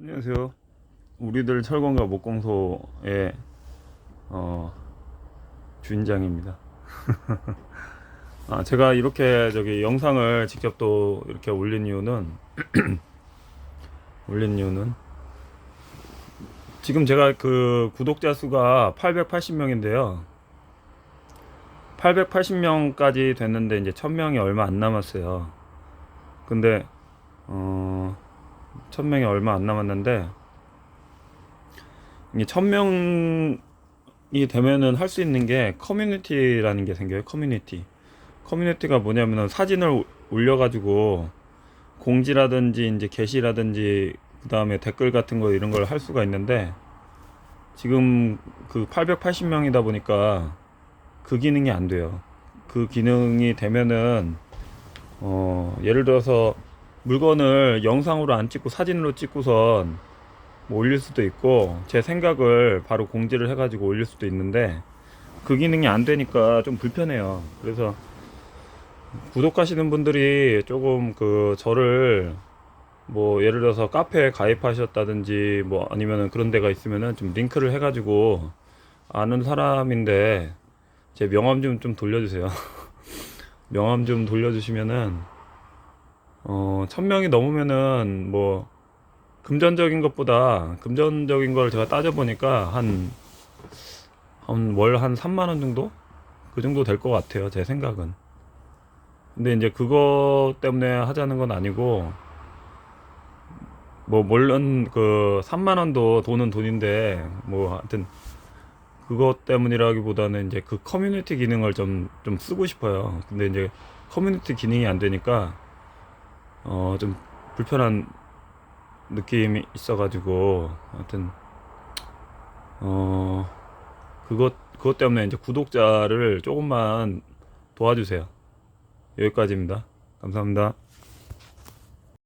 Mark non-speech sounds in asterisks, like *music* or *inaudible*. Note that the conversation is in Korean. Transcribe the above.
안녕하세요. 우리들 철공과 목공소의 어, 주인장입니다. *laughs* 아, 제가 이렇게 저기 영상을 직접 또 이렇게 올린 이유는 *clears throat* 올린 이유는 지금 제가 그 구독자 수가 880명인데요. 880명까지 됐는데 이제 1000명이 얼마 안 남았어요. 근데 어 1000명이 얼마 안 남았는데 이 1000명이 되면은 할 수 있는 게 커뮤니티라는 게 생겨요. 커뮤니티. 커뮤니티가 뭐냐면은 사진을 오- 올려 가지고 공지라든지 이제 게시라든지 그 다음에 댓글 같은 거 이런 걸 할 수가 있는데 지금 그 880명이다 보니까 그 기능이 안 돼요. 그 기능이 되면은 어 예를 들어서 물건을 영상으로 안 찍고 사진으로 찍고선 뭐 올릴 수도 있고 제 생각을 바로 공지를 해가지고 올릴 수도 있는데 그 기능이 안 되니까 좀 불편해요. 그래서 구독하시는 분들이 조금 그 저를 뭐 예를 들어서 카페에 가입하셨다든지 뭐 아니면은 그런 데가 있으면은 좀 링크를 해가지고 아는 사람인데 제 명함 좀 좀 돌려주세요. *laughs* 명함 좀 돌려주시면은 어, 천 명이 넘으면은 뭐 금전적인 것보다 금전적인 걸 제가 따져보니까 한 한월한 3만 원 정도? 그 정도 될 것 같아요 제 생각은. 근데 이제 그거 때문에 하자는 건 아니고 뭐 물론 그 3만 원도 돈은 돈인데 뭐 하여튼 그것 때문이라기보다는 이제 그 커뮤니티 기능을 좀 좀 쓰고 싶어요. 근데 이제 커뮤니티 기능이 안 되니까 어 좀 불편한 느낌이 있어가지고 하여튼 어 그것 그것 때문에 이제 구독자를 조금만 도와주세요. 여기까지입니다. 감사합니다.